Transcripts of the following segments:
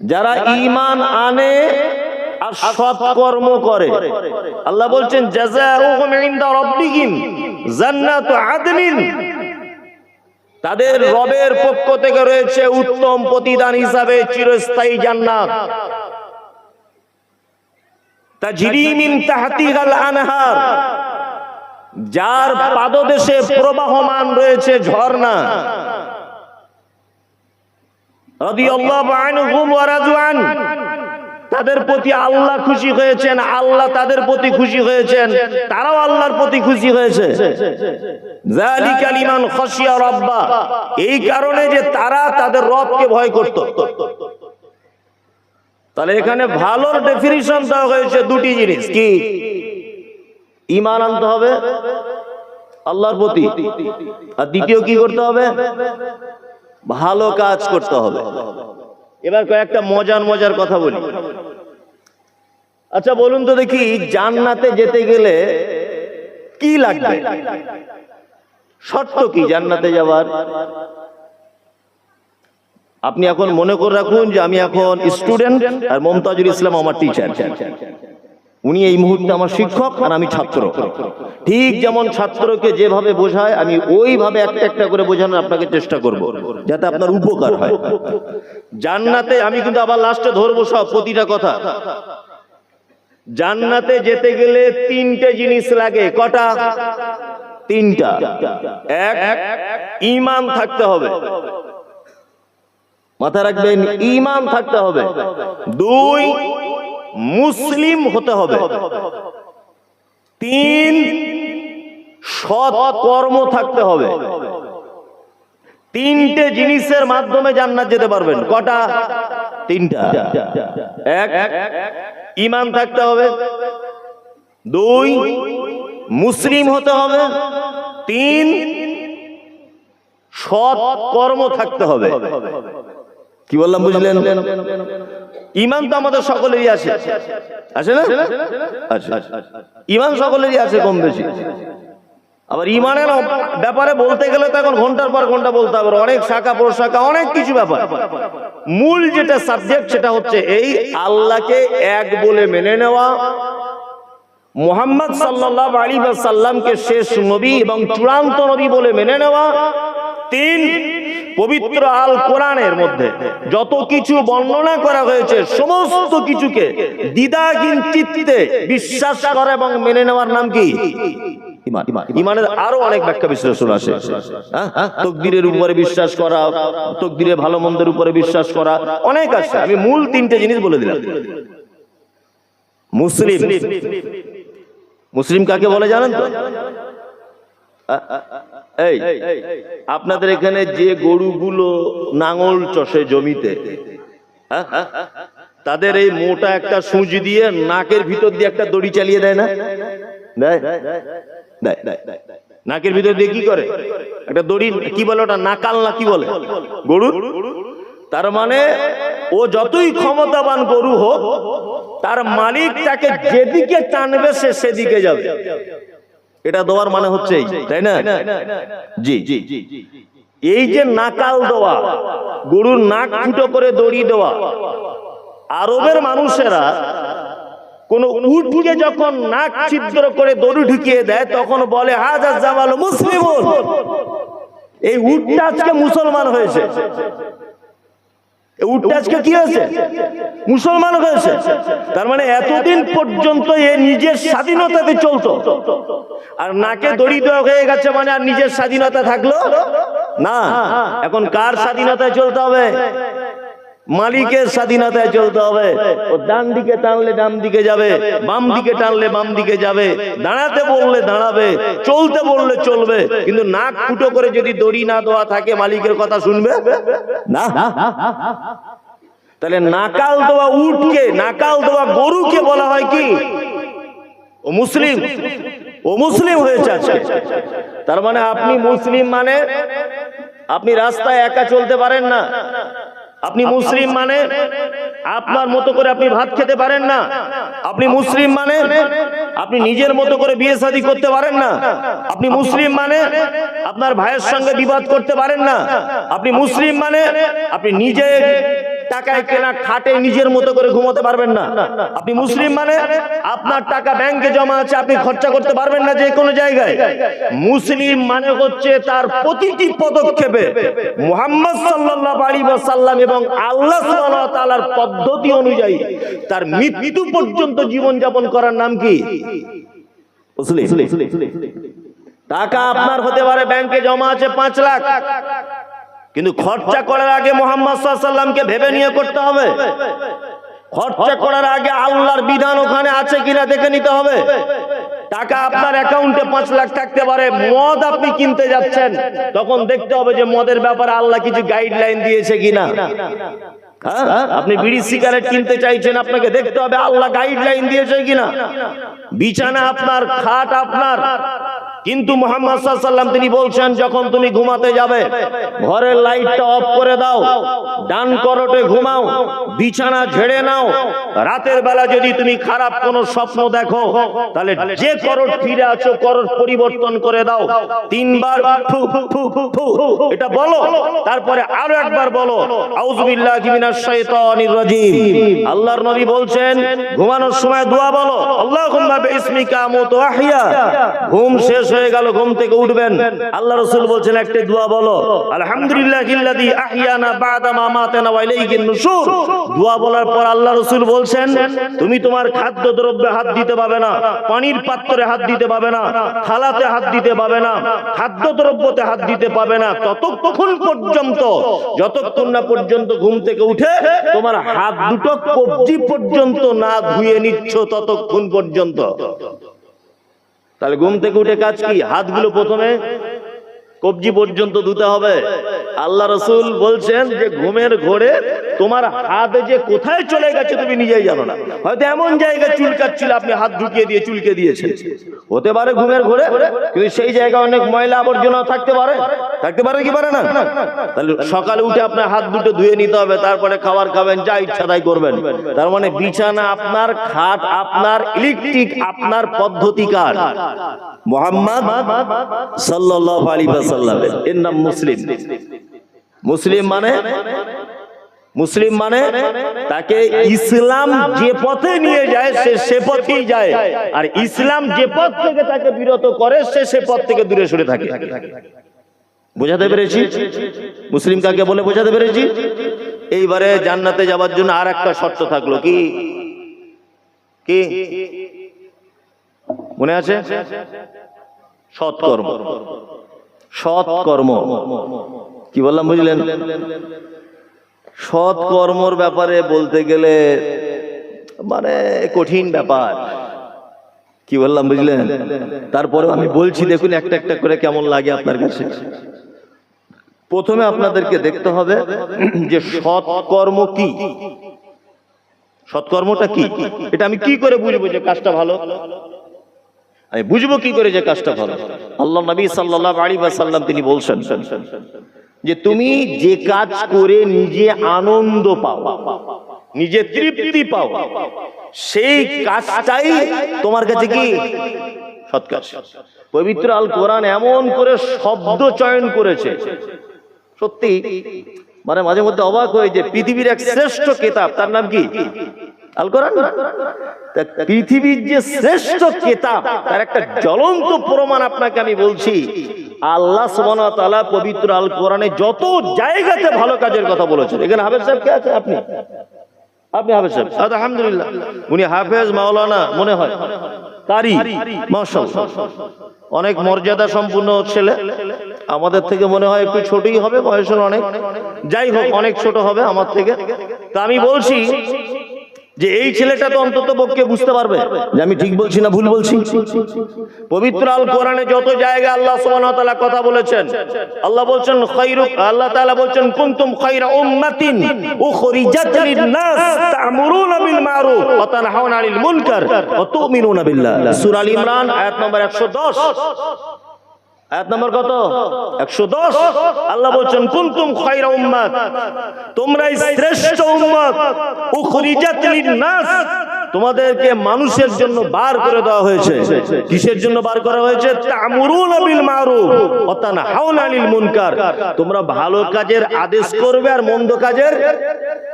যারা ইমান আনে আর সৎ কর্ম করে। আল্লাহ বলছেন তাদের রবের পক্ষ থেকে রয়েছে উত্তম প্রতিদান হিসাবে চিরস্থায়ী জান্নাত। আনহার। যার পাদদেশে প্রবাহমান রয়েছে ঝর্ণা। তাদের প্রতি আল্লাহ খুশি হয়েছেন, আল্লাহ তাদের প্রতি খুশি হয়েছেন, তারাও আল্লাহর প্রতি খুশি হয়েছে। এই কারণে যে তারা তাদের রবকে ভয় করত। তাহলে এখানে ভালোর ডেফিনিশন দেওয়া হয়েছে দুটি জিনিস। কি? ইমান আনতে হবে, আল্লাহর প্রতি। আর দ্বিতীয় কি করতে হবে? ভালো কাজ করতে হবে। এবার কয়েকটা মজার মজার কথা বলি। আচ্ছা বলুন তো দেখি জান্নাতে যেতে গেলে কি লাগবে? শর্ত কি জান্নাতে যাওয়ার? আপনি এখন মনে করে রাখুন যে আমি এখন স্টুডেন্ট আর মমতাজুল ইসলাম আমার টিচার উনি এই মুহূর্তে আমার শিক্ষক আর আমি ছাত্র। ঠিক যেমন ছাত্রকে যেভাবে বোঝায়, আমি ওইভাবে একটা একটা করে বোঝানোর আপনাকে চেষ্টা করব, যাতে আপনার উপকার হয়। জান্নাতে আমি কিন্তু আবার লাস্টে ধরবো সব, প্রতিটা কথা। জান্নাতে যেতে গেলে তিনটে জিনিস লাগে, কটা? তিনটা। এক ইমান থাকতে হবে। মাথা রাখবেন ইমান থাকতে হবে। দুই মুসলিম হতে হবে। তিন সৎ কর্ম থাকতে হবে। তিনটে জিনিসের মাধ্যমে জান্নাত যেতে পারবেন। কটা? তিনটা। এক ইমান থাকতে হবে। দুই মুসলিম হতে হবে। তিন সৎ কর্ম থাকতে হবে। কি বললাম বুঝলেন? ইমান তো আমাদের সকলেরই আছে। আছে না? আচ্ছা ইমান সকলেরই আছে কম বেশি। আবার ইমানের ব্যাপারে বলতে গেলে তো এখন ঘণ্টার পর ঘণ্টা বলতে হবে। অনেক শাখা প্রশাখা অনেক কিছু ব্যাপার। মূল যেটা সাবজেক্ট সেটা হচ্ছে এই আল্লাহকে এক বলে মেনে নেওয়া। মোহাম্মদ সাল্লাহ আলী সাল্লামকে শেষ নবী এবং চূড়ান্ত নবী বলে মেনে নেওয়া। তিন পবিত্র আল কোরআনের মধ্যে যত কিছু বর্ণনা করা হয়েছে, সমস্ত কিছুকে দ্বিধাহীন চিত্তে বিশ্বাস করা এবং মেনে নেওয়ার নাম কি? আরও অনেক ব্যাখ্যা হ্যাঁ? তকদিরের উপরে বিশ্বাস করা ভালো মন্দের উপরে বিশ্বাস করা, অনেক আছে। আমি মূল তিনটে জিনিস বলে দিলাম। মুসলিম। কাকে বলে জানেন এই, আপনাদের এখানে যে গরুগুলো নাঙল চষে জমিতে হ্যাঁ? তাদের এই মোটা একটা সুঁচ দিয়ে নাকের ভিতর দিয়ে একটা দড়ি চালিয়ে দেয় না। নাকের ভিতর দিয়ে কি করে? একটা দড়ি, কি বলে ওটা? নাকাল না কি বলে? গরুর তার মানে ও যতই ক্ষমতাবান গরু হোক, তার মালিক তাকে যেদিকে টানবে সে সেদিকে যাবে। এটা দেওয়ার মানে হচ্ছে তাই না? জি জি এই যে নাকাল দেওয়া, গরুর নাক ফুটো করে দড়ি দেওয়া, আরবের মানুষেরা কোন উটকে যখন নাক ছিদ্র করে দড়ি ঢুকিয়ে দেয়, তখন বলে, হাজার জামাল মুসলিম এই উটটা আজকে মুসলমান হয়েছে। মুসলমান হয়েছে। তার মানে এতদিন পর্যন্ত এ নিজের স্বাধীনতাতে চলতো। আর নাকে দড়ি হয়ে গেছে মানে আর নিজের স্বাধীনতা থাকল না। এখন কার স্বাধীনতায় চলতে হবে? মালিকের স্বাধীনতায় চলতে হবে। ও ডান দিকে টানলে ডান দিকে যাবে, বাম দিকে টানলে বাম দিকে যাবে, দাঁড়াতে বললে দাঁড়াবে, চলতে বললে চলবে, কিন্তু নাক ফুটো করে যদি দড়ি না দেওয়া থাকে, মালিকের কথা শুনবে? না? তাহলে নাকাল দেওয়া উটকে, নাকাল দেওয়া গরুকে বলা হয় কি? ও মুসলিম। ও মুসলিম হয়েছে আজকে। তার মানে আপনি মুসলিম মানে আপনি রাস্তায় একা চলতে পারেন না। আপনি মুসলিম মানে আপনার মতো করে আপনি ভাত খেতে পারেন না। আপনি মুসলিম মানে আপনি নিজের মতো করে বিয়ে শাদী করতে পারেন না। আপনি মুসলিম মানে আপনার ভাইয়ের সঙ্গে বিবাদ করতে পারেন না। আপনি মুসলিম মানে আপনি নিজে টাকায় কেনা খাটে নিজের মতো করে ঘুমোতে পারবেন না। আপনি মুসলিম মানে আপনার টাকা ব্যাংকে জমা আছে, আপনি খরচা করতে পারবেন না যে কোনো জায়গায়। মুসলিম মানে হচ্ছে তার প্রতিটি পদক্ষেপে মুহাম্মদ সাল্লাল্লাহু আলাইহি ওয়াসাল্লাম এবং আল্লাহ তাআলার পদ্ধতি অনুযায়ী তার মৃত্যু পর্যন্ত জীবন যাপন করার নাম কি? টাকা আপনার হতে পারে ব্যাংকে জমা আছে পাঁচ লাখ। কিন্তু খরচা করার আগে মোহাম্মদ সাল্লামকে ভেবে নিয়ে করতে হবে। খরচা করার আগে আল্লাহর বিধান ওখানে আছে কিনা দেখে নিতে হবে। টাকা আপনার অ্যাকাউন্টে পাঁচ লাখ থাকতে পারে, মদ আপনি কিনতে যাচ্ছেন, তখন দেখতে হবে যে মদের ব্যাপারে আল্লাহ কিছু গাইডলাইন দিয়েছে কিনা। হ্যাঁ? আপনি বিড়ি সিগারেট কিনতে চাইছেন, আপনাকে দেখতে হবে আল্লাহ গাইডলাইন দিয়েছে কিনা। বিছানা আপনার, খাট আপনার। কিন্তু মোহাম্মদ তিনি বলছেন, যখন তুমি ঘুমাতে যাবে, ঘরের লাইটটা অফ করে দাও, ডান করটে ঘুমাও, বিছানা ঝেড়ে নাও, রাতের বেলা যদি তুমি খারাপ কোনো স্বপ্ন দেখো, তাহলে যে করট ফিরে আছো করট পরিবর্তন করে দাও, তিনবার এটা বলো, তারপরে আরও একবার বলো আল্লাহর নবী বলছেন, ঘুমানোর সময় দোয়া বলো আহইয়া, ঘুম শেষ হয়ে গেল, ঘুম থেকে উঠবেন। আল্লাহ রাসূল বলছেন, একটা দোয়া বলো। নুশুর দোয়া বলার পর আল্লাহ রাসূল বলছেন, তুমি তোমার খাদ্য দ্রব্যে হাত দিতে পাবে না, পানির পাত্রে হাত দিতে পাবে না, থালাতে হাত দিতে পাবে না খাদ্য দ্রব্যতে হাত দিতে পাবে না, ততক্ষণ পর্যন্ত, যতক্ষণ না পর্যন্ত ঘুম থেকে উঠে তোমার হাত দুটো কবজি পর্যন্ত না ধুয়ে নিচ্ছ, ততক্ষণ পর্যন্ত। তাহলে ঘুম থেকে উঠে কাজ কি? হাতগুলো প্রথমে কবজি পর্যন্ত ধুতে হবে। আল্লাহ রসুল বলছেন যে ঘুমের ঘোরে তোমার হাত যে কোথায় চলে গেছে তুমি নিজেই জানো না। হয়তো এমন জায়গায় চুলকাচ্ছিল, আপনি হাত ঢুকিয়ে দিয়ে চুলকে দিয়েছেন। হতে পারে ঘুমের ঘোরে, কিন্তু সেই জায়গায় অনেক ময়লা আবর্জনা থাকতে পারে। থাকতে পারে কি পারে না? তাহলে সকালে উঠে আপনার হাত দুটো ধুয়ে নিতে হবে, তারপরে খাবার খাবেন, যা ইচ্ছা তাই করবেন। তার মানে বিছানা আপনার, খাট আপনার, ইলেকট্রিক আপনার পদ্ধতিকার মোহাম্মদ সাল্লাল্লাহু আলাইহি ওয়াসাল্লাম এর নাম মুসলিম। মুসলিম মানে মুসলিম মানে তাকে ইসলাম যে পথে নিয়ে যায়, সে সে পথেই যায়। আর ইসলাম যে পথ থেকে তাকে বিরত করে, সে সে পথ থেকে দূরে সরে থাকে। বোঝাতে পেরেছি? মুসলিম কাকে বলে বোঝাতে পেরেছি? এইবারে জান্নাতে যাওয়ার জন্য আর একটা শর্ত থাকল, কি? কি? মনে আছে? সৎকর্ম। সৎকর্ম। কি বললাম, বুঝলেন? সৎ কর্মর ব্যাপারে বলতে গেলে মানে কঠিন ব্যাপার। কি বললাম, বুঝলেন? তারপরে আমি বলছি, দেখুন একটা একটা করে কেমন লাগে আপনার কাছে। প্রথমে আপনাদেরকে দেখতে হবে যে সৎ কর্ম কি? সৎকর্মটা কি? এটা আমি কি করে বুঝব যে কাজটা ভালো? আমি বুঝব কি করে যে কাজটা ভালো? আল্লাহ নবী সাল্লাল্লাহু আলাইহি ওয়াসাল্লাম তিনি বলছেন যে তুমি যে কাজ করে নিজে আনন্দ পাও, নিজে তৃপ্তি পাও, সেই কাজটাই তোমার কাছে কি? সৎ কাজ পবিত্র আল কোরআন এমন করে শব্দ চয়ন করেছে। সত্যি মানে মাঝে মধ্যে অবাক হয়ে যে পৃথিবীর এক শ্রেষ্ঠ কেতাব, তার নাম কি? পৃথিবীর যে শ্রেষ্ঠ কেতাব তার একটা জ্বলন্ত প্রমাণ আপনাকে আমি বলছি। আল্লাহ সুবহানাহু পবিত্র আল কোরআনে যত জায়গাতে ভালো কাজের কথা বলেছেন। এখানে হাফেজ সাহেব কে আছে? আপনি? আপনি হাফেজ সাহেব? আচ্ছা, আলহামদুলিল্লাহ। উনি হাফেজ মাওলানা মনে হয়। মাশাআল্লাহ। অনেক মর্যাদা সম্পূর্ণ ছেলে। আমাদের থেকে মনে হয় একটু ছোটই হবে বয়সের অনেক। যাই হোক অনেক ছোট হবে আমার থেকে। তা আমি বলছি যে এই ছেলেটা তো অন্তত পক্ষে বুঝতে পারবে যে আমি ঠিক বলছি না ভুল বলছি? পবিত্র আল কোরআনে যত জায়গা আল্লাহ সুবহানাহু ওয়া কথা বলেছেন, আল্লাহ বলছেন আল্লাহ তাআলা বলছেন, কুনতুম খায়রা উম্মাতিন উখরিজাত লিন-নাস তা'মুরুনা বিল মারুফ ওয়া তানহাউনা আনিল মুনকার ওয়া তু'মিনুনা বিল্লাহ। সূরা আল ইমরান আয়াত নম্বর 110 আয়াত নম্বর কত? 110 আল্লাহ তোমাদেরকে মানুষের জন্য বার করে দেওয়া হয়েছে। কিসের জন্য বার করা হয়েছে? আনিল মুনকার তোমরা ভালো কাজের আদেশ করবে আর মন্দ কাজের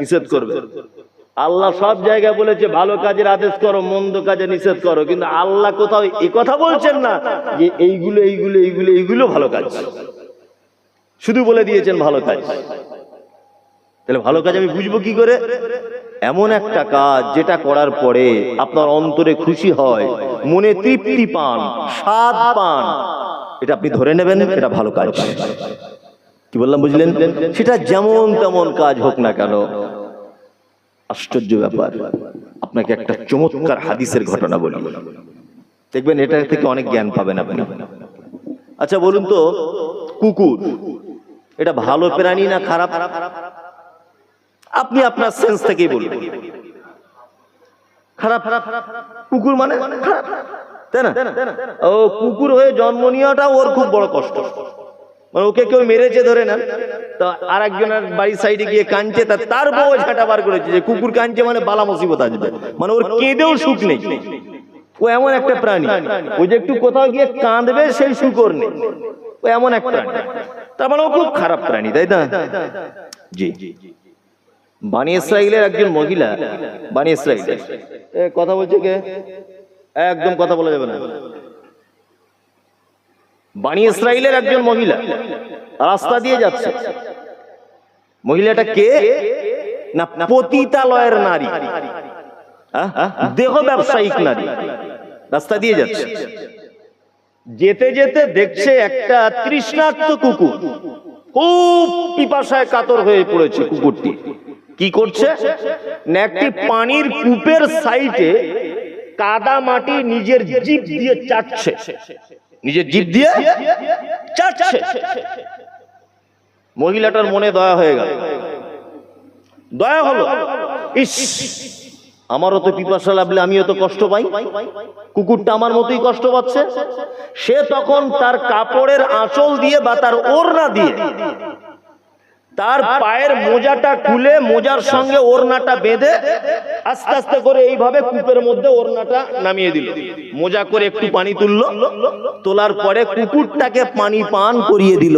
নিষেধ করবে। আল্লাহ সব জায়গায় বলেছে ভালো কাজের আদেশ করো মন্দ কাজে নিষেধ করো। কিন্তু আল্লাহ কোথাও এই কথা বলছেন না যে এইগুলো এইগুলো এইগুলো এইগুলো ভালো কাজ। শুধু বলে দিয়েছেন ভালো কাজ। তাহলে ভালো কাজ আমি বুঝব কি করে? এমন একটা কাজ যেটা করার পরে আপনার অন্তরে খুশি হয় মনে তৃপ্তি পান স্বাদ পান এটা আপনি ধরে নেবেন এটা ভালো কাজ। কি বললাম বুঝলেন? সেটা যেমন তেমন কাজ হোক না কেন আশ্চর্য ব্যাপার। আপনাকে একটা চমৎকার হাদিসের ঘটনা বলি। দেখবেন এটা থেকে অনেক জ্ঞান পাবেন আপনি। আচ্ছা বলুন তো, কুকুর, এটা ভালো প্রাণী না খারাপ? আপনি আপনার সেন্স থেকেই বলুন। খারাপ, কুকুর মানে তাই না? ও, কুকুর হয়ে জন্ম নেওয়াটা ওর খুব বড় কষ্ট। ওকে কেউ মেরেছে ধরে না। তো আর একজনের বাড়ির সাইডে গিয়ে কাঁদছে তার বউ ঝাঁটা বার করেছে যে কুকুর কাঁদছে মানে বালা মুসিবত আসবে। মানে ওর কেঁদেও সুখ নেই। ও এমন একটা প্রাণী। ও যে একটু কোথাও গিয়ে কাঁদবে, সেই সুখর নেই। ও এমন এক প্রাণী। তার মানে ও খুব খারাপ প্রাণী, তাই না? জি। বানি ইসরাইলের একজন মহিলা, বানি ইসরাইলের। কথা বলছে কে? একদম কথা বলা যাবে না। বানি ইসরাইলের একজন মহিলা রাস্তা দিয়ে যাচ্ছে। মহিলাটা কে? না, পতিতালয়ের নারী? দেহ ব্যবসায়িক নারী। রাস্তা দিয়ে যাচ্ছে। যেতে যেতে দেখছে একটা তৃষ্ণার্ত কুকুর। খুব পিপাসায় কাতর হয়ে পড়েছে কুকুরটি। কি করছে? না, একটি পানির কূপের সাইডে কাদা মাটি নিজের জিভ দিয়ে চাটছে। নিজের জিপ দিয়ে চাটছে মহিলাটার মনে দয়া হয়ে গেল। দয়া হলো। ইস আমারও তো পিপাসা লাগলে আমিও তো কষ্ট পাই। কুকুরটা আমার মতোই কষ্ট পাচ্ছে। সে তখন তার কাপড়ের আঁচল দিয়ে বা তার ওড়না দিয়ে তার পায়ের মোজাটা খুলে মোজার সঙ্গে ওড়নাটা বেঁধে আস্তে আস্তে করে এইভাবে কূপের মধ্যে ওড়নাটা নামিয়ে দিল। মোজা করে একটু পানি তুললো তোলার পরে কুকুরটাকে পানি পান করিয়ে দিল।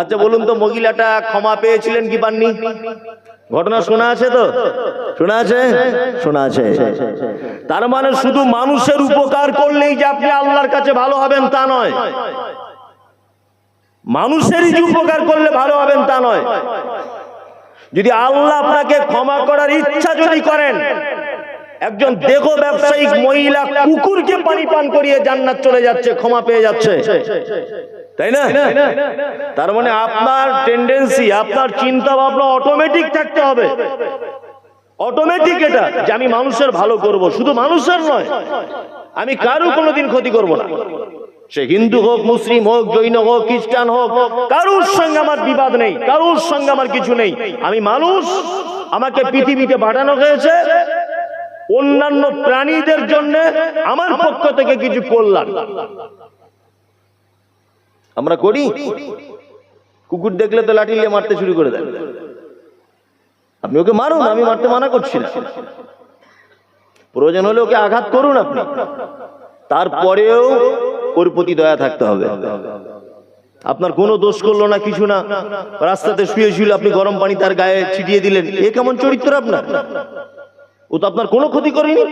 আচ্ছা বলুন তো মহিলাটা ক্ষমা পেয়েছিলেন কি পাননি? ঘটনা শোনা আছে তো? শোনা আছে? শোনা আছে? তার মানে শুধু মানুষের উপকার করলেই যে আপনি আল্লাহর কাছে ভালো হবেন তা নয়। মানুষেরই যে উপকার করলে ভালো হবেন তা নয়। যদি আল্লাহ আপনাকে ক্ষমা করার ইচ্ছা যদি করেন, একজন দেহ ব্যবসায়িক মহিলা কুকুরকে পানি পান করিয়ে জান্নাত চলে যাচ্ছে, ক্ষমা পেয়ে যাচ্ছে। তাই না? তার মানে আপনার টেন্ডেন্সি আপনার চিন্তা ভাবনা অটোমেটিক থাকতে হবে। অটোমেটিক এটা যে আমি মানুষের ভালো করব, শুধু মানুষের নয়, আমি কারও কোনোদিন ক্ষতি করব না। সে হিন্দু হোক, মুসলিম হোক, জৈন হোক, খ্রিস্টান হোক, কারুর সঙ্গে আমার বিবাদ নেই, কারুর সঙ্গে আমার কিছু নেই। আমি মানুষ, আমাকে পৃথিবীতে পাঠানো হয়েছে, অন্যান্য প্রাণীদের জন্য আমার পক্ষ থেকে কিছু কল্যাণ। আমরা করি? কুকুর দেখলে তো লাঠি নিয়ে মারতে শুরু করে দেয়। আপনি ওকে মারুন, আমি মারতে মানা করছি না। প্রয়োজন হলে ওকে আঘাত করুন আপনি। তারপরেও ওর প্রতি দয়া থাকতে হবে। আপনার কোনো দোষ করল না, কিছু না। রাস্তাতে শুয়ে শুয়ে আপনি গরম পানি তার গায়ে ছিটিয়ে দিলেন। এ কেমন চরিত্র আপনার? ও তো আপনার কোনো ক্ষতি করেনি।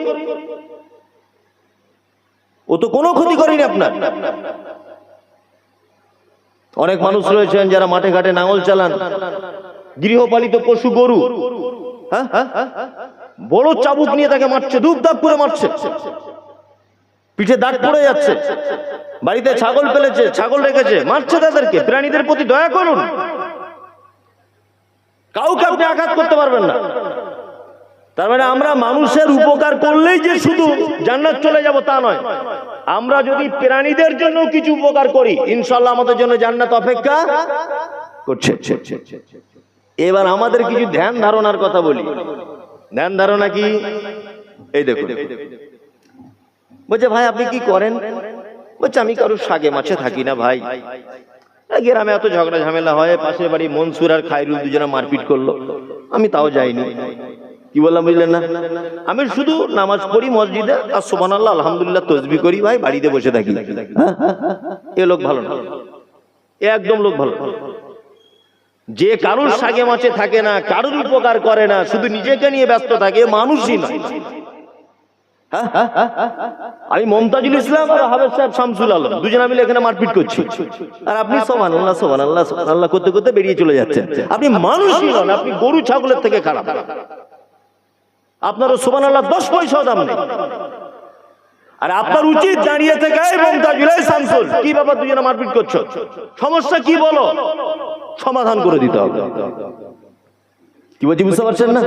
ও তো কোনো ক্ষতি করেনি আপনার। অনেক মানুষ রয়েছেন যারা মাঠে ঘাটে নাঙল চালান। গৃহপালিত পশু গরু। হ্যাঁ বড় চাবুক নিয়ে তাকে মারছে ধূপ ধাপ করে মারছে। পিঠে দাগ পড়ে যাচ্ছে। বাড়িতে ছাগল ফেলেছে ছাগল রেখেছে, মারছে তাদেরকে, প্রাণীদের প্রতি দয়া করুন। কাউকে আপনি আঘাত করতে পারবেন না। তার মানে আমরা মানুষের উপকার করলেই যে শুধু জান্নাত চলে যাব তা নয়। আমরা যদি প্রাণীদের জন্য কিছু উপকার করি ইনশাল্লাহ আমাদের জন্য জান্নাত অপেক্ষা করছে। এবার আমাদের কিছু ধ্যান ধারণার কথা বলি। ধ্যান ধারণা কি? এই দেখুন। বলছে, ভাই, আপনি কি করেন? বলছে, আমি কারোর সাগে মাছে থাকি না, ভাই। গ্রামে এত ঝগড়া ঝামেলা হয়, পাশের বাড়ি মনসুর আর খাইরুল দুজনে মারপিট করল। আমি তাও যাইনি। কি বললাম, বুঝলেন না? আমি শুধু নামাজ পড়ি মসজিদে আর সোমান আল্লাহ আলহামদুলিল্লাহ তসবি করি, ভাই, বাড়িতে বসে থাকি? এ লোক ভালো না। এ একদম লোক ভালো। যে কারুর সাগে মাছে থাকে না, কারুর উপকার করে না, শুধু নিজেকে নিয়ে ব্যস্ত থাকে মানুষই হ্যাঁ? আমি মমতাজুল ইসলাম আর সাহেব শামসুল আলম এখানে মারপিট করছি। আর আপনি সোমান আল্লাহ সোমান আল্লাহ সোমান আল্লাহ করতে করতে বেরিয়ে চলে আপনি মানুষই নন, আপনি গরু ছাগলের থেকে খারাপ। আপনারও সোমান আল্লাহ দশ পয়সাও দাম নেই। আর আপনার উচিত দাঁড়িয়ে থেকে মমতাজুল শামসুল, কি ব্যাপার দুজনে মারপিট করছ? সমস্যা কি বলো? সমাধান করে দিতে হবে। কি বলছি বুঝতে পারছেন না?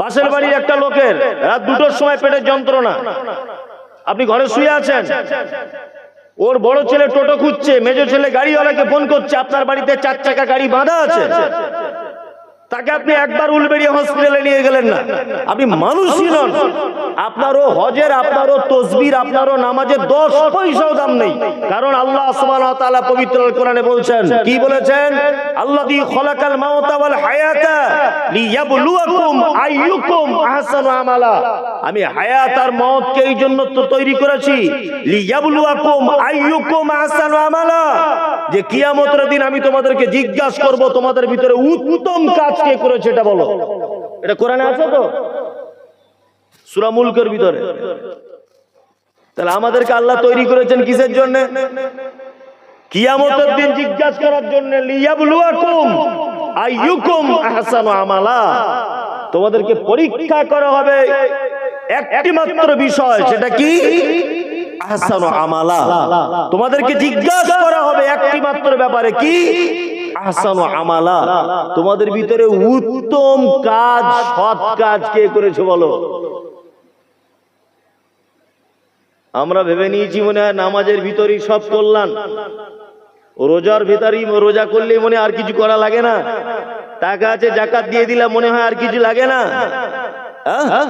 পাশের বাড়ির একটা লোকের রাত দুটোর সময় পেটের যন্ত্রণা। আপনি ঘরে শুয়ে আছেন? ওর বড় ছেলে টোটো খুঁজছে, মেজো ছেলে গাড়িওয়ালাকে ফোন করছে, আপনার বাড়িতে চার চাকা গাড়ি বাঁধা আছে? তাকে আপনি একবার উলবেড়িয়া হসপিটালে নিয়ে গেলেন না। আপনি মানুষই নন। আপনারও হজের, আপনারও তসবির, আপনারও নামাজের দশ পয়সাও দাম নেই। কারণ আল্লাহ পবিত্র কোরআনে বলছেন, কি বলেছেন? আল্লাযী খলাকাল ওয়াল হায়াতা লিয়াবলুয়াকুম আইয়ুকুম আহসানু আমালা। আমি হায়াত আর মওতকে এই জন্য তো তৈরি করেছি। লিয়াবলুয়াকুম আইয়ুকুম আহসানু আমালা। যে কিয়ামতের দিন আমি তোমাদেরকে জিজ্ঞাসা করব, তোমাদের ভিতরে উত্তম কাজ কে করেছে এটা বলো। এটা কোরআনে আছে তো? ভিতরে। তাহলে আমাদেরকে আল্লাহ তৈরি করেছেন কিসের জন্য? কিয়ামতের দিন জিজ্ঞাসা করার জন্য, লিয়াবলুয়াকুম আইয়ুকুম আহসানু আমালা। তোমাদেরকে পরীক্ষা করা হবে একটি মাত্র বিষয়, সেটা কি? আহসানু আমালা। তোমাদেরকে জিজ্ঞাসা করা হবে একটি মাত্র ব্যাপারে কি? আহসানু আমালা। তোমাদের ভিতরে উত্তম কাজ সৎ কাজ কে করেছে বলো? আমরা ভেবে নিয়েছি মনে হয় নামাজের ভিতরেই সব কল্যাণ। রোজার ভিতরেই রোজা করলেই মনে আর কিছু করা লাগে না। টাকা আছে জাকাত দিয়ে দিলাম মনে হয় আর কিছু লাগে না। হ্যাঁ?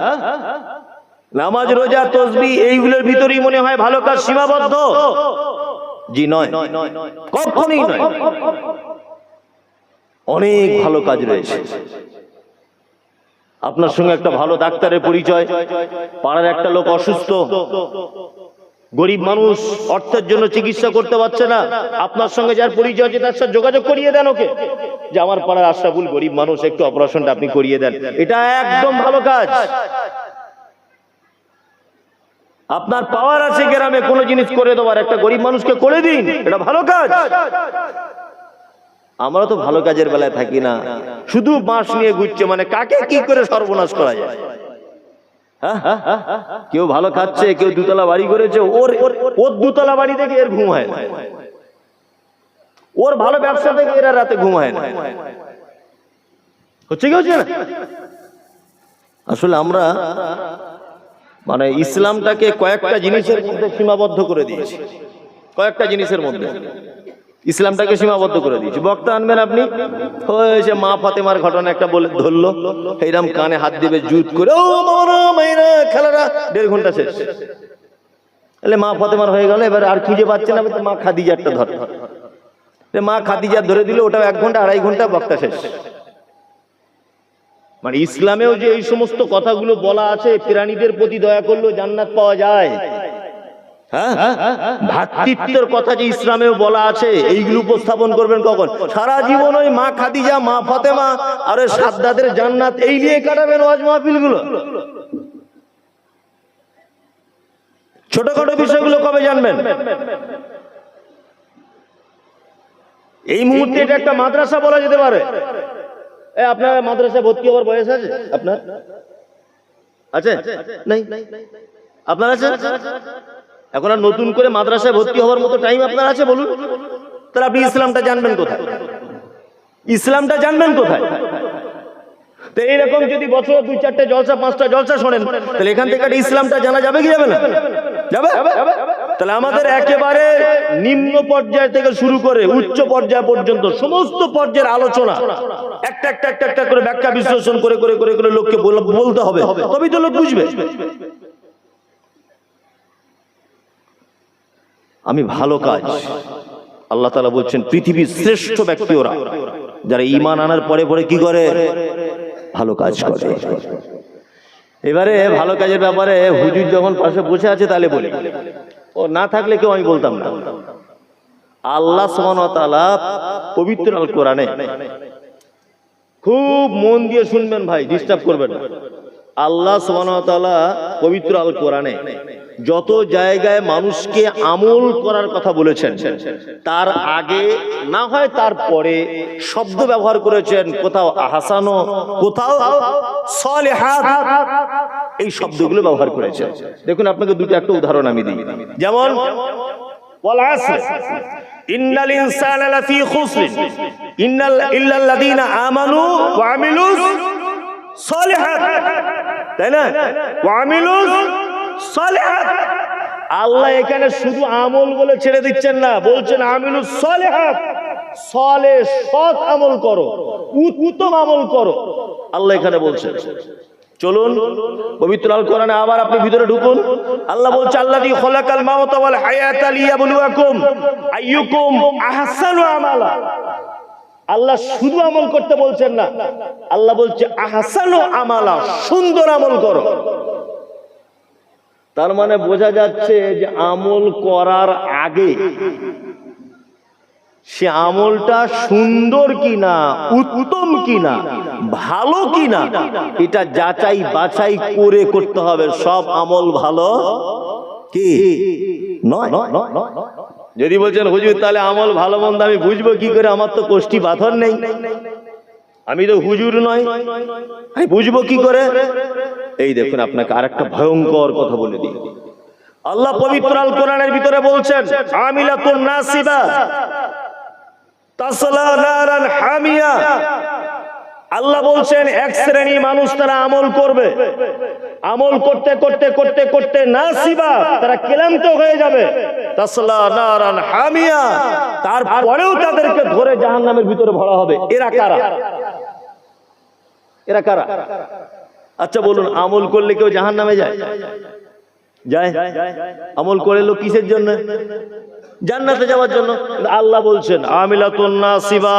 নামাজ রোজা তসবি এইগুলোর ভিতরেই মনে হয় ভালো কাজ সীমাবদ্ধ। জি নয়। কখনই নয়। অনেক ভালো কাজ রয়েছে। আপনার সঙ্গে একটা ভালো ডাক্তারের পরিচয়। পাড়ার একটা লোক অসুস্থ। গরিব মানুষ, অর্থের জন্য চিকিৎসা করতে পারছে না। আপনার সঙ্গে যার পরিচয় আছে, তার সাথে যোগাযোগ করিয়ে দেন ওকে। যে আমার পাড়ার আশরাফুল গরিব মানুষ, একটু অপারেশনটা আপনি করিয়ে দেন। এটা একদম ভালো কাজ। আপনার পাওয়ার আছে গ্রামে, কোনো জিনিস করে দেওয়ার। একটা গরিব মানুষকে করে দিন, এটা ভালো কাজ। আমরা তো ভালো কাজের বেলায় থাকি না। শুধু বাঁশ নিয়ে ঘুরছে মানে কাকে কি করে সর্বনাশ করা যায়? হ্যাঁ? কেউ ভালো খাচ্ছে, কেউ দুতলা বাড়ি করেছে, ওর ওর দুতলা বাড়ি থেকে এর ঘুম হয় ওর ভালো ব্যবসা থেকে এরা রাতে ঘুম হয় না। হচ্ছে কি, হচ্ছে না? আসলে আমরা মানে ইসলামটাকে কয়েকটা জিনিসের মধ্যে সীমাবদ্ধ করে দিয়েছি। কয়েকটা জিনিসের মধ্যে। ইসলামটাকে সীমাবদ্ধ করে দিয়েছি। বক্তা আনবেন আপনি? মা ফাতেমার ঘটনা একটা বলে ধরলো। এইরাম কানে হাত দিবে জুত করে। ও খেলারা দেড় ঘণ্টা শেষ। তাহলে মা ফাতেমার হয়ে গেল এবার আর খুঁজে পাচ্ছে না মা খাদিজারটা ধর। মা খাদিজার ধরে দিল ওটা এক ঘণ্টা আড়াই ঘণ্টা বক্তা শেষ। মানে ইসলামেও যে এই সমস্ত কথাগুলো বলা আছে প্রাণীদের প্রতি দয়া করলেও জান্নাত পাওয়া যায়। হ্যাঁ? ভাতৃত্বের কথা যে ইসলামেও বলা আছে এইগুলো উপস্থাপন করবেন কখন? সারা জীবন ওই মা খাদিজা মা ফাতেমা আর ওই সাদ্দাদের জান্নাত এই নিয়ে কাটাবেন ওয়াজ মাহফিলগুলো ছোটখাটো বিষয়গুলো কবে জানবেন? এই মুহূর্তে এটা একটা মাদ্রাসা বলা যেতে পারে। এ আপনার মাদ্রাসায় ভর্তি হওয়ার বয়স আছে? আপনার? আছে? নাই। আপনার আছে? এখন আর নতুন করে মাদ্রাসায় ভর্তি হওয়ার মতো টাইম আপনার আছে বলুন। তাহলে আপনি ইসলামটা জানবেন কোথায়? ইসলামটা জানবেন কোথায়? তো এইরকম যদি বছর দুই চারটে জলসা, পাঁচটা জলসা শোনেন, তাহলে এখান থেকে একটা ইসলামটা জানা যাবে কি যাবে না? যাবে? তাহলে আমাদের একেবারে নিম্ন পর্যায় থেকে শুরু করে উচ্চ পর্যায় পর্যন্ত সমস্ত পর্যায়ের আলোচনা একটা একটা একটা একটা করে ব্যাখ্যা বিশ্লেষণ করে করে করে করে লোককে বল- বলতে হবে। তবেই তো লোক বুঝবে। আমি ভালো কাজ। আল্লাহ তালা বলছেন, পৃথিবীর শ্রেষ্ঠ ব্যক্তি ওরা। যারা ইমান আনার পরে পরে কি করে? ভালো কাজ করে। এবারে ভালো কাজের ব্যাপারে হুজুর যখন পাশে বসে আছে, তাহলে বলি। ও না থাকলে কেউ আমি বলতাম না। আল্লাহ পবিত্র কোরআনে খুব মন দিয়ে শুনবেন ভাই ডিস্টার্ব করবেন না। আল্লাহ সোহানতালা পবিত্র আল কোরআনে যত জায়গায় মানুষকে আমল করার কথা বলেছেন, তার আগে না হয় তারপরে শব্দ ব্যবহার করেছেন, কোথাও আহাসানো, কোথাও এই শব্দগুলো ব্যবহার করেছেন। দেখুন, আপনাকে দুটো একটা উদাহরণ আমি দিই। যেমন ইন্নাল ইনসান তাই না? আল্লাহ এখানে শুধু আমল বলে ছেড়ে দিচ্ছেন না, বলছেন আমিলুস সলেহাত। সলে সৎ আমল করো, উত্তম আমল করো। আল্লাহ এখানে বলছেন। চলুন পবিত্র আল কোরআনে আবার আপনি ভিতরে ঢুকুন। আল্লাহ বলছে আল্লাহ আল্লাহ শুধু আমল করতে বলছেন না। আল্লাহ বলছে, আহসানু আমালা, সুন্দর আমল করো। তার মানে বোঝা যাচ্ছে যে আমল করার আগে সে আমলটা সুন্দর কিনা, উত্তম কিনা, ভালো কিনা, এটা যাচাই বাছাই করে করতে হবে। সব আমল ভালো কি? নয়। নয় নয় যদি বলছেন, হুজুর, তাহলে আমল ভালো মন্দ, আমি বুঝব কি করে? আমার তো কোষ্ঠী পাথর নেই। আমি তো হুজুর নয় আমি বুঝব কি করে? এই দেখুন, আপনাকে আরেকটা ভয়ঙ্কর কথা বলে দিই। আল্লাহ পবিত্র আল কোরআনের ভিতরে বলছেন, আমিলাতুন নাসিবা, তাসলা নারান হামিয়া আল্লাহ বলছেন, এক শ্রেণি মানুষ তারা আমল করবে। আমল করতে করতে করতে করতে নাসিবা, তারা ক্লান্ত হয়ে যাবে। হামিয়া, তারপরেও তাদেরকে ধরে জাহান্নামের ভিতরে ভরা হবে। এরা কারা? এরা কারা? আচ্ছা বলুন, আমল করলে কেউ জাহান্নামে যায়? যায়? আমল করে লোক কিসের জন্য? জান্নাতে যাওয়ার জন্য আল্লাহ বলছেন, আমিলাতুন নাসিবা,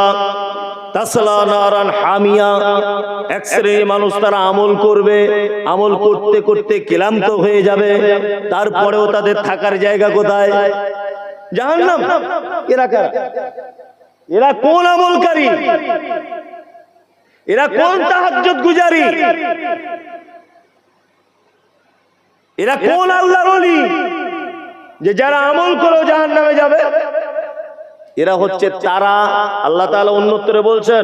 তাসলা নারান হামিয়া। এক শ্রেণির মানুষ তারা আমল করবে, আমল করতে করতে ক্লান্ত হয়ে যাবে, তারপরেও তাদের থাকার জায়গা কোথায়? জাহান্নাম। এরা কারা? এরা কোন আমলকারী? এরা কোন তাহাজ্জুদ গুজারি? এরা কোন আল্লাহর ওলি? যে যারা আমল করে জাহান নামে যাবে। এরা হচ্ছে তারা, আল্লাহ তাআলা অন্যত্তরে বলছেন,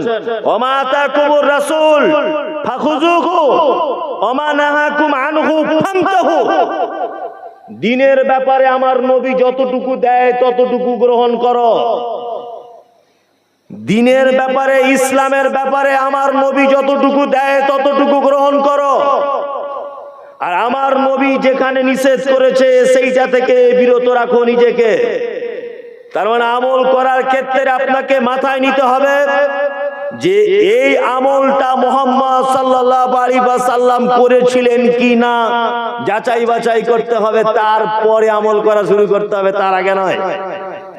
ওমা তাকুমুর রাসূল দিনের ব্যাপারে আমার নবী যতটুকু দেয়, ততটুকু গ্রহণ করো। দিনের ব্যাপারে, ইসলামের ব্যাপারে আমার নবী যতটুকু দেয়, ততটুকু গ্রহণ করো। আর আমার নবী যেখানে নিষেধ করেছে, সেইটা থেকে বিরত রাখো নিজেকে। তার মানে আমল করার ক্ষেত্রে আপনাকে মাথায় নিতে হবে যে এই আমলটা মোহাম্মদ সাল্লাল্লাহু আলাইহি ওয়াসাল্লাম করেছিলেন কি না যাচাই বাছাই করতে হবে, তারপরে আমল করা শুরু করতে হবে, তার আগে নয়।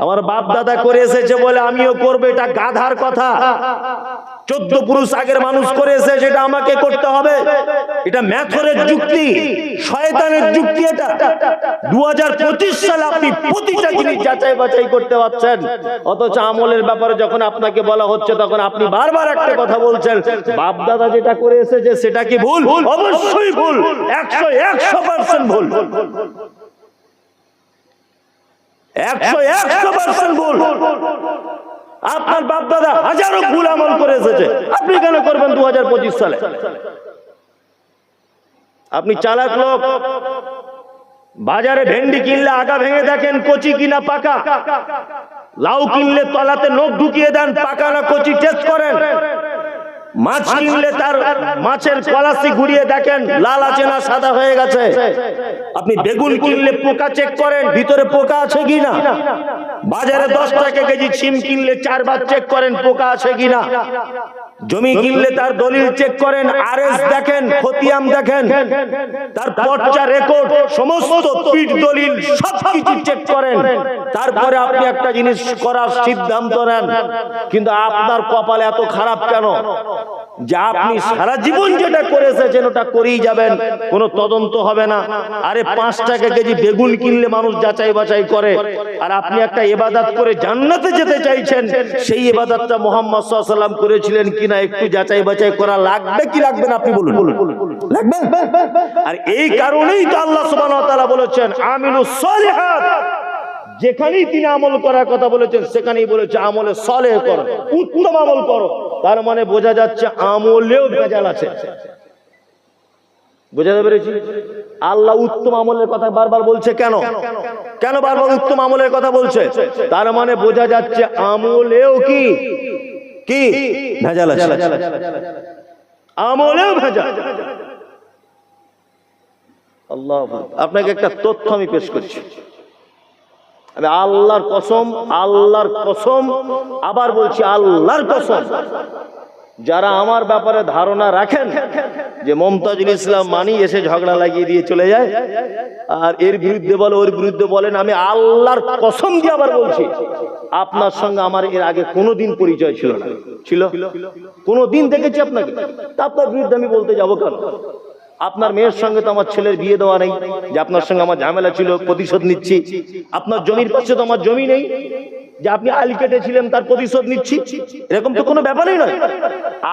আমার বাপ দাদা করে এসেছে বলে আমিও করব, এটা গাধার কথা। চোদ্দ পুরুষ আগের মানুষ করে এসে সেটা আমাকে করতে হবে। এটা ম্যাথরের যুক্তি শয়তানের যুক্তি এটা। দু সালে আপনি প্রতিটা জিনিস যাচাই বাছাই করতে পারছেন। অথচ আমলের ব্যাপারে যখন আপনাকে বলা হচ্ছে তখন আপনি বারবার একটা কথা বলছেন। বাপ দাদা যেটা করে এসেছে সেটা কি ভুল। অবশ্যই ভুল। একশো একশো পার্সেন্ট ভুল। একশো একশো পার্সেন্ট ভুল। আপনার বাপ দাদা হাজারো ভুল আমল করে এসেছে। আপনি কেন করবেন দু হাজার পঁচিশ সালে? আপনি চালাক লোক। বাজারে ভেন্ডি কিনলে আগা ভেঙে দেখেন কচি কিনা পাকা। লাউ কিনলে তলাতে নখ ঢুকিয়ে দেন, পাকা না কচি টেস্ট করেন। মাছ কিনলে তার মাছের কলাসি ঘুরিয়ে দেখেন, লাল আছে না সাদা হয়ে গেছে। আপনি বেগুন কিনলে পোকা চেক করেন, ভিতরে পোকা আছে কিনা? বাজারে দশ টাকা কেজি সিম কিনলে চারবার চেক করেন, পোকা আছে কিনা? জমি কিনলে তার দলিল চেক করেন আর এস দেখেন খতিয়াম দেখেন। তার পর্চা রেকর্ড সমস্ত পিঠ দলিল সবকিছু চেক করেন। তারপরে আপনি একটা জিনিস করার সিদ্ধান্ত নেন। কিন্তু আপনার কপাল এত খারাপ কেন? যে আপনি সারা জীবন যেটা করে এসেছেন ওটা করেই যাবেন। কোনো তদন্ত হবে না। আরে পাঁচ টাকা কেজি বেগুন কিনলে মানুষ যাচাই বাছাই করে। আর আপনি একটা এবাদাত করে জান্নাতে যেতে চাইছেন সেই এবাদাতটা মোহাম্মদ সাল্লাম করেছিলেন কিনা একটু যাচাই বাছাই করা লাগবে কি লাগবে না আপনি বলুন। লাগবে? আর এই কারণেই তো আল্লাহ সুবহানাহু ওয়া তাআলা বলেছেন আমিলুস সলিহাত। যেখানেই তিনি আমল করার কথা বলেছেন, সেখানেই বলেছে, আমলে সলে করো, উত্তম আমল করো। তার মানে বোঝা যাচ্ছে আমলেও ভেজাল আছে। বোঝাতে পেরেছি? আল্লাহ উত্তম আমলের কথা বারবার বলছে কেন? কেন বারবার উত্তম আমলের কথা বলছে? তার মানে বোঝা যাচ্ছে আমলেও কি? কি? ভেজাল আমলেও ভেজাল। আল্লাহ আপনাকে একটা তথ্য আমি পেশ করছি। আমি আল্লাহর কসম আল্লাহর কসম, আবার বলছি আল্লাহর কসম। যারা আমার ব্যাপারে ধারণা রাখেন যে মমতাজুল ইসলাম মানি এসে ঝগড়া লাগিয়ে দিয়ে চলে যায়, আর এর বিরুদ্ধে বলে, ওর বিরুদ্ধে বলেন, আমি আল্লাহর কসম দিয়ে আবার বলছি, আপনার সঙ্গে আমার এর আগে কোনো দিন পরিচয় ছিল না। ছিল? কোনো দিন দেখেছি আপনাকে? তা আপনার বিরুদ্ধে আমি বলতে যাব কেন? আপনার মেয়ের সঙ্গে তো আমার ছেলের বিয়ে দেওয়া নেই, যে আপনার সঙ্গে আমার ঝামেলা ছিল, প্রতিশোধ নিচ্ছি। আপনার জমির পাশে তো আমার জমি নেই, যে আপনি আলি কেটেছিলেন, তার প্রতিশোধ নিচ্ছি। এরকম তো কোনো ব্যাপারই নয়।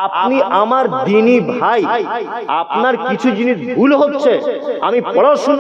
আপনি আমার দিনী ভাই, আপনার কিছু জিনিস ভুল হচ্ছে, আমি পড়াশোনা